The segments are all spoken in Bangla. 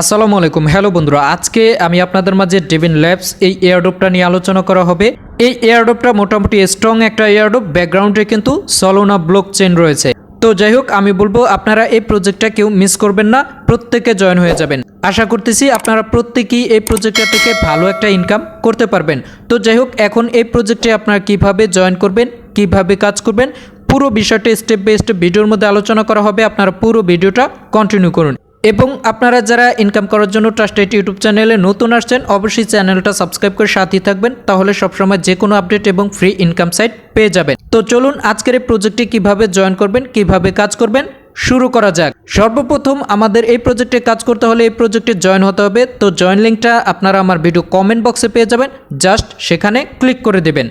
আসসালামু আলাইকুম। হ্যালো বন্ধুরা, আজকে আমি আপনাদের মাঝে ডেভিন ল্যাবস এই এয়ারডোপটা নিয়ে আলোচনা করা হবে। এই এয়ারডোপটা মোটামুটি স্ট্রং একটা এয়ারডোপ ব্যাকগ্রাউন্ডে কিন্তু সলোনা ব্লক চেন রয়েছে। তো যাই হোক, আমি বলব, আপনারা এই প্রজেক্টটা কেউ মিস করবেন না, প্রত্যেকে জয়েন হয়ে যাবেন। আশা করতেছি আপনারা প্রত্যেকেই এই প্রজেক্টটা থেকে ভালো একটা ইনকাম করতে পারবেন। তো যাই হোক, এখন এই প্রজেক্টে আপনারা কীভাবে জয়েন করবেন, কীভাবে কাজ করবেন, পুরো বিষয়টা স্টেপ বাই স্টেপ ভিডিওর মধ্যে আলোচনা করা হবে। আপনারা পুরো ভিডিওটা কন্টিনিউ করুন। এবং আপনারা যারা ইনকাম করার জন্য ট্রাস্টেড ইউটিউব চ্যানেলে নতুন আসছেন, অবশ্যই চ্যানেলটা সাবস্ক্রাইব করে সাথেই থাকবেন, তাহলে সবসময় যে কোনো আপডেট এবং ফ্রি ইনকাম সাইট পেয়ে যাবেন। তো চলুন আজকের এই প্রজেক্টে কীভাবে জয়েন করবেন, কীভাবে কাজ করবেন, শুরু করা যাক। সর্বপ্রথম আমাদের এই প্রজেক্টে কাজ করতে হলে এই প্রজেক্টে জয়েন হতে হবে, তো জয়েন লিঙ্কটা আপনারা আমার ভিডিও কমেন্ট বক্সে পেয়ে যাবেন জাস্ট সেখানে ক্লিক করে দেবেন।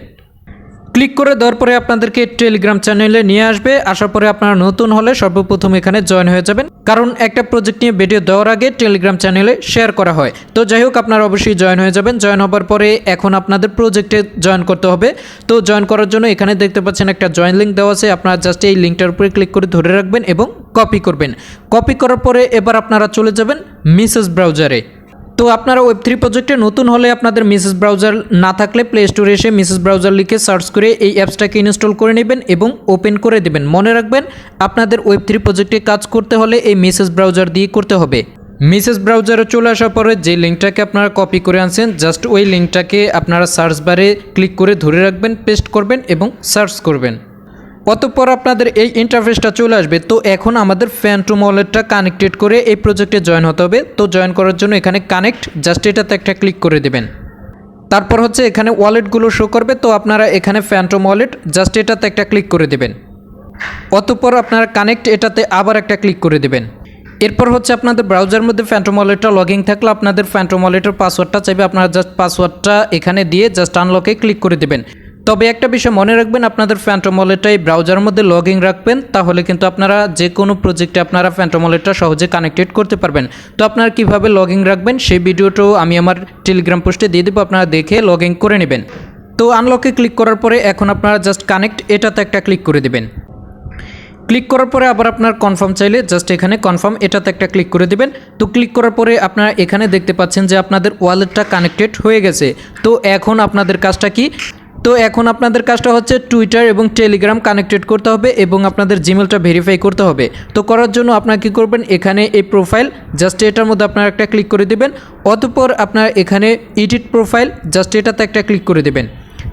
ক্লিক করে দেওয়ার পরে আপনাদেরকে টেলিগ্রাম চ্যানেলে নিয়ে আসবে, আসার পরে আপনারা নতুন হলে সর্বপ্রথম এখানে জয়েন হয়ে যাবেন। কারণ একটা প্রজেক্ট নিয়ে ভিডিও দেওয়ার আগে টেলিগ্রাম চ্যানেলে শেয়ার করা হয়। তো যাই হোক, আপনারা অবশ্যই জয়েন হয়ে যাবেন। জয়েন হবার পরে এখন আপনাদের প্রজেক্টে জয়েন করতে হবে। তো জয়েন করার জন্য এখানে দেখতে পাচ্ছেন একটা জয়েন লিঙ্ক দেওয়া আছে। আপনারা জাস্ট এই লিঙ্কটার উপরে ক্লিক করে ধরে রাখবেন এবং কপি করবেন। কপি করার পরে এবার আপনারা চলে যাবেন মিসেস ব্রাউজারে তো আপনারা ওয়েব থ্রি প্রজেক্টে নতুন হলে আপনাদের মিসেস ব্রাউজার না থাকলে প্লে স্টোরে এসে মিসেস ব্রাউজার লিখে সার্চ করে এই অ্যাপসটাকে ইনস্টল করে নেবেন এবং ওপেন করে দেবেন। মনে রাখবেন, আপনাদের ওয়েব থ্রি প্রজেক্টে কাজ করতে হলে এই মিসেস ব্রাউজার দিয়ে করতে হবে। মিসেস ব্রাউজারে চলে আসার পরে যে লিঙ্কটাকে আপনারা কপি করে আনছেন জাস্ট ওই লিঙ্কটাকে আপনারা সার্চ বারে ক্লিক করে ধরে রাখবেন পেস্ট করবেন এবং সার্চ করবেন। অতঃপর আপনাদের এই ইন্টারফেসটা চলে আসবে। তো এখন আমাদের ফ্যান্টুম ওয়ালেটটা কানেক্টেড করে এই প্রজেক্টে জয়েন হতে হবে। তো জয়েন করার জন্য এখানে কানেক্ট জাস্ট এটাতে একটা ক্লিক করে দেবেন। তারপর হচ্ছে এখানে ওয়ালেটগুলো শো করবে। তো আপনারা এখানে ফ্যান্টম ওয়ালেট জাস্ট এটাতে একটা ক্লিক করে দেবেন। অতঃপর আপনারা কানেক্ট এটাতে আবার একটা ক্লিক করে দেবেন। এরপর হচ্ছে আপনাদের ব্রাউজার মধ্যে ফ্যান্টম ওয়ালেটটা লগিং থাকলে আপনাদের ফ্যান্টম ওয়ালেটের পাসওয়ার্ডটা চাইবে। আপনারা জাস্ট পাসওয়ার্ডটা এখানে দিয়ে জাস্ট আনলকে ক্লিক করে দেবেন। তবে একটা বিষয় মনে রাখবেন, আপনাদের ফ্যান্টম ওয়ালেটটা এই ব্রাউজারের মধ্যে লগ ইন রাখবেন, তাহলে কিন্তু আপনারা যে কোনো প্রজেক্টে আপনারা ফ্যান্টম ওয়ালেটটা সহজে কানেক্টেড করতে পারবেন। তো আপনারা কীভাবে লগ ইন রাখবেন, সেই ভিডিওটাও আমি আমার টেলিগ্রাম পোস্টে দিয়ে দেবো, আপনারা দেখে লগ ইন করে নেবেন। তো আনলকে ক্লিক করার পরে এখন আপনারা জাস্ট কানেক্ট এটাতে একটা ক্লিক করে দেবেন। ক্লিক করার পরে আবার আপনার কনফার্ম চাইলে জাস্ট এখানে কনফার্ম এটাতে একটা ক্লিক করে দিবেন। তো ক্লিক করার পরে আপনারা এখানে দেখতে পাচ্ছেন যে আপনাদের ওয়ালেটটা কানেক্টেড হয়ে গেছে। তো এখন আপনাদের কাজটা কি? তো এখন আপনাদের কাজটা হচ্ছে টুইটার এবং টেলিগ্রাম কানেক্টেড করতে হবে এবং আপনাদের জিমেলটা ভেরিফাই করতে হবে। তো করার জন্য আপনারা কী করবেন? এখানে এই প্রোফাইল জাস্ট এটার মধ্যে আপনারা একটা ক্লিক করে দেবেন। অতপর আপনার এখানে এডিট প্রোফাইল জাস্ট এটাতে একটা ক্লিক করে দেবেন।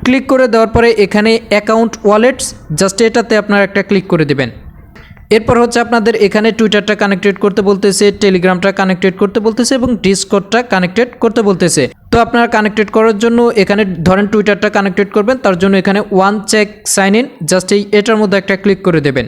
ক্লিক করে দেওয়ার পরে এখানে অ্যাকাউন্ট ওয়ালেটস জাস্ট এটাতে আপনারা একটা ক্লিক করে দেবেন। এরপর হচ্ছে আপনাদের এখানে টুইটারটা কানেক্টেড করতে বলতেছে টেলিগ্রামটা কানেক্টেড করতে বলতেছে এবং ডিসকোডটা কানেক্টেড করতে বলতেছে। তো আপনারা কানেক্টেড করার জন্য এখানে ধরেন টুইটারটা কানেক্টেড করবেন, তার জন্য এখানে one check sign in just এই এটার মধ্যে একটা ক্লিক করে দেবেন।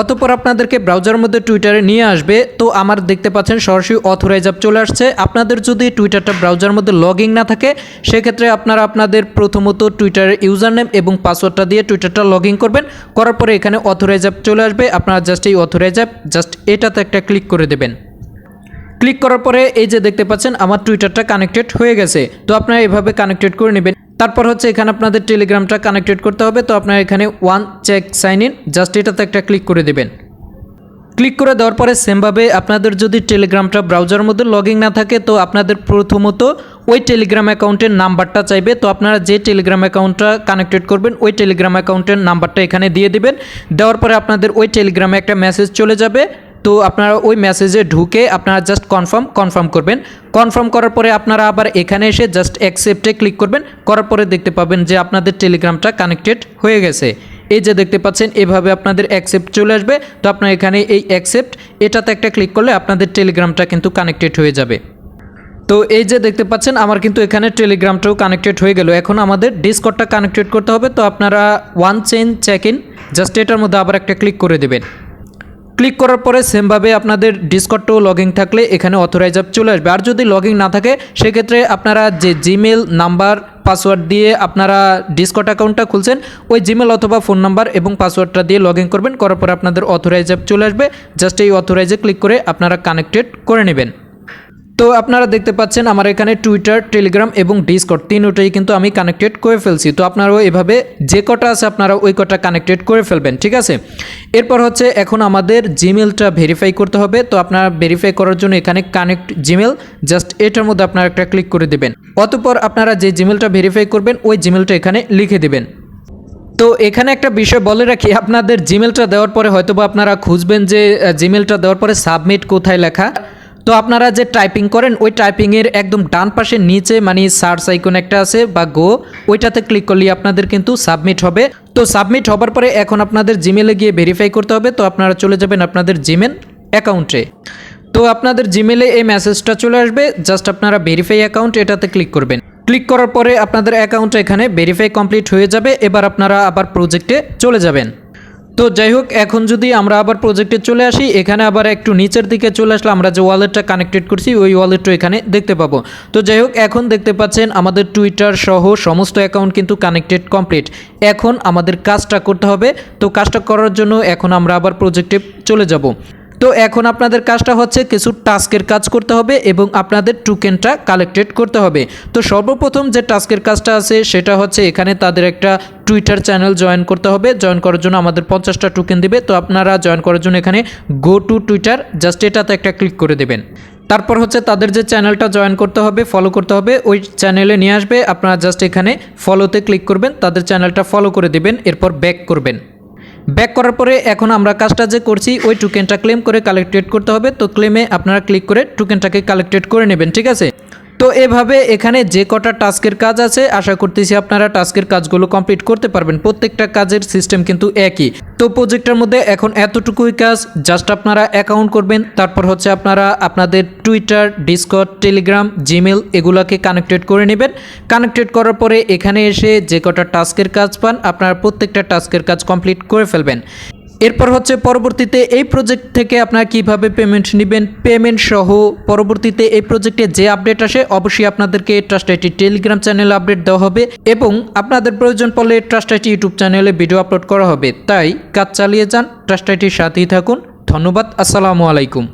অতপর আপনাদেরকে ব্রাউজারের মধ্যে টুইটারে নিয়ে আসবে। তো আমার দেখতে পাচ্ছেন সরাসরি অথরাইজ অ্যাপ চলে আসছে। আপনাদের যদি টুইটারটা ব্রাউজার মধ্যে লগ ইন না থাকে, সেক্ষেত্রে আপনারা আপনাদের প্রথমত টুইটারের ইউজার নেম এবং পাসওয়ার্ডটা দিয়ে টুইটারটা লগ ইন করবেন। করার পরে এখানে অথরাইজ অ্যাপ চলে আসবে। আপনারা জাস্ট এই অথরাইজ অ্যাপ জাস্ট এটাতে একটা ক্লিক করে দেবেন। ক্লিক করার পরে এই যে দেখতে পাচ্ছেন, আমার টুইটারটা কানেক্টেড হয়ে গেছে। তো আপনারা এভাবে কানেক্টেড করে নেবেন। তারপর হচ্ছে এখানে আপনাদের টেলিগ্রামটা কানেক্টেড করতে হবে। তো আপনারা এখানে one check sign in just এটাতে একটা ক্লিক করে দেবেন। ক্লিক করে দেওয়ার পরে সেমভাবে আপনাদের যদি টেলিগ্রামটা ব্রাউজার মধ্যে লগ না থাকে, তো আপনাদের প্রথমত ওই টেলিগ্রাম অ্যাকাউন্টের নাম্বারটা চাইবে। তো আপনারা যে টেলিগ্রাম অ্যাকাউন্টটা কানেক্টেড করবেন, ওই টেলিগ্রাম অ্যাকাউন্টের নাম্বারটা এখানে দিয়ে দিবেন। দেওয়ার পরে আপনাদের ওই টেলিগ্রামে একটা মেসেজ চলে যাবে। তো আপনারা ওই মেসেজে ঢুকে আপনারা জাস্ট কনফার্ম কনফার্ম করবেন। কনফার্ম করার পরে আপনারা আবার এখানে এসে জাস্ট অ্যাকসেপ্টে ক্লিক করবেন। করার পরে দেখতে পাবেন যে আপনাদের টেলিগ্রামটা কানেক্টেড হয়ে গেছে। এই যে দেখতে পাচ্ছেন, এভাবে আপনাদের অ্যাকসেপ্ট চলে আসবে। তো আপনার এখানে এই অ্যাকসেপ্ট এটাতে একটা ক্লিক করলে আপনাদের টেলিগ্রামটা কিন্তু কানেক্টেড হয়ে যাবে। তো এই যে দেখতে পাচ্ছেন, আমার কিন্তু এখানে টেলিগ্রামটাও কানেক্টেড হয়ে গেল। এখন আমাদের ডিসকটটা কানেক্টেড করতে হবে। তো আপনারা one chain check in just এটার মধ্যে আবার একটা ক্লিক করে দেবেন। ক্লিক করার পরে সেমভাবে আপনাদের ডিসকটটাও লগিং থাকলে এখানে অথরাইজ অ্যাপ চলে আসবে। আর যদি লগিং না থাকে, সেক্ষেত্রে আপনারা যে জিমেল নাম্বার পাসওয়ার্ড দিয়ে আপনারা ডিসকট অ্যাকাউন্টটা খুলছেন, ওই জিমেল অথবা ফোন নাম্বার এবং পাসওয়ার্ডটা দিয়ে লগ করবেন। করার পরে আপনাদের অথরাইজ অ্যাপ চলে আসবে। জাস্ট এই অথরাইজে ক্লিক করে আপনারা কানেক্টেড করে নেবেন। তো আপনারা দেখতে পাচ্ছেন আমার এখানে টুইটার টেলিগ্রাম এবং ডিসকট তিনটাই কিন্তু আমি কানেক্টেড করে ফেলছি। তো আপনারাও এভাবে যে কটা আছে আপনারা ওই কটা কানেক্টেড করে ফেলবেন, ঠিক আছে? এরপর হচ্ছে এখন আমাদের জিমেলটা ভেরিফাই করতে হবে। তো আপনারা ভেরিফাই করার জন্য এখানে কানেক্ট জিমেল জাস্ট এটার মধ্যে আপনারা একটা ক্লিক করে দেবেন। অতপর আপনারা যে জিমেলটা ভেরিফাই করবেন, ওই জিমেলটা এখানে লিখে দেবেন। তো এখানে একটা বিষয় বলে রাখি, আপনাদের জিমেলটা দেওয়ার পরে হয়তো বা আপনারা খুঁজবেন যে জিমেলটা দেওয়ার পরে সাবমিট কোথায় লেখা। তো আপনারা যে টাইপিং করেন, ওই টাইপিংয়ের একদম ডান পাশে নিচে মানে সার্চ আইকন একটা আছে বা গো ওইটাতে ক্লিক করলে আপনাদের কিন্তু সাবমিট হবে। তো সাবমিট হবার পরে এখন আপনাদের জিমেলে গিয়ে ভেরিফাই করতে হবে। তো আপনারা চলে যাবেন আপনাদের জিমেল অ্যাকাউন্টে তো আপনাদের জিমেলে এই মেসেজটা চলে আসবে। জাস্ট আপনারা ভেরিফাই অ্যাকাউন্ট এটাতে ক্লিক করবেন। ক্লিক করার পরে আপনাদের অ্যাকাউন্ট এখানে ভেরিফাই কমপ্লিট হয়ে যাবে। এবার আপনারা আবার প্রজেক্টে চলে যাবেন। তো যাই হোক, এখন যদি আমরা আবার প্রজেক্টে চলে আসি, এখানে আবার একটু নিচের দিকে চলে আসলে আমরা যে ওয়ালেটটা কানেক্টেড করছি, ওই ওয়ালেটটা এখানে দেখতে পাবো। তো যাই হোক, এখন দেখতে পাচ্ছেন আমাদের টুইটার সহ সমস্ত অ্যাকাউন্ট কিন্তু কানেক্টেড কমপ্লিট এখন আমাদের কাজটা করতে হবে, তো কাজটা করার জন্য এখন আমরা আবার প্রজেক্টে চলে যাব। তো এখন আপনাদের কাজটা হচ্ছে কিছু টাস্কের কাজ করতে হবে এবং আপনাদের টুকেনটা কালেক্টেড করতে হবে। তো সর্বপ্রথম যে টাস্কের কাজটা আছে সেটা হচ্ছে এখানে তাদের একটা টুইটার চ্যানেল জয়েন করতে হবে। জয়েন করার জন্য আমাদের পঞ্চাশটা টোকেন দিবে। তো আপনারা জয়েন করার জন্য এখানে গো টু টুইটার জাস্ট এটাতে একটা ক্লিক করে দেবেন। তারপর হচ্ছে তাদের যে চ্যানেলটা জয়েন করতে হবে ফলো করতে হবে, ওই চ্যানেলে নিয়ে আসবে। আপনারা জাস্ট এখানে ফলোতে ক্লিক করবেন, তাদের চ্যানেলটা ফলো করে দেবেন, এরপর ব্যাক করবেন। ব্যাক করার পরে এখন আমরা কাজটা যে করছি, ওই টোকেনটা ক্লেম করে কালেক্টেড করতে হবে। তো ক্লেমে আপনারা ক্লিক করে টোকেনটাকে কালেক্টেড করে নেবেন, ঠিক আছে? তো এভাবে এখানে যে কটা টাস্কের কাজ আছে, আশা করতেছি আপনারা টাস্কের কাজগুলো কমপ্লিট করতে পারবেন। প্রত্যেকটা কাজের সিস্টেম কিন্তু একই। তো প্রজেক্টের মধ্যে এখন এতটুকুই কাজ, জাস্ট আপনারা অ্যাকাউন্ট করবেন, তারপর হচ্ছে আপনারা আপনাদের টুইটার, ডিসকট, টেলিগ্রাম জিমেল এগুলোকে কানেক্টেড করে নেবেন। কানেক্টেড করার পরে এখানে এসে যে কটা টাস্কের কাজ পান, আপনারা প্রত্যেকটা টাস্কের কাজ কমপ্লিট করে ফেলবেন। এরপর হচ্ছে পরবর্তীতে এই প্রজেক্ট থেকে আপনারা কীভাবে পেমেন্ট নেবেন পেমেন্ট সহ পরবর্তীতে এই প্রজেক্টে যে আপডেট আসে, অবশ্যই আপনাদেরকে ট্রাস্ট আইটি টেলিগ্রাম চ্যানেলে আপডেট দেওয়া হবে এবং আপনাদের প্রয়োজন পড়লে ট্রাস্ট আইটি ইউটিউব চ্যানেলে ভিডিও আপলোড করা হবে। তাই কাজ চালিয়ে যান ট্রাস্ট আইটির সাথেই থাকুন। ধন্যবাদ, আসসালামু আলাইকুম।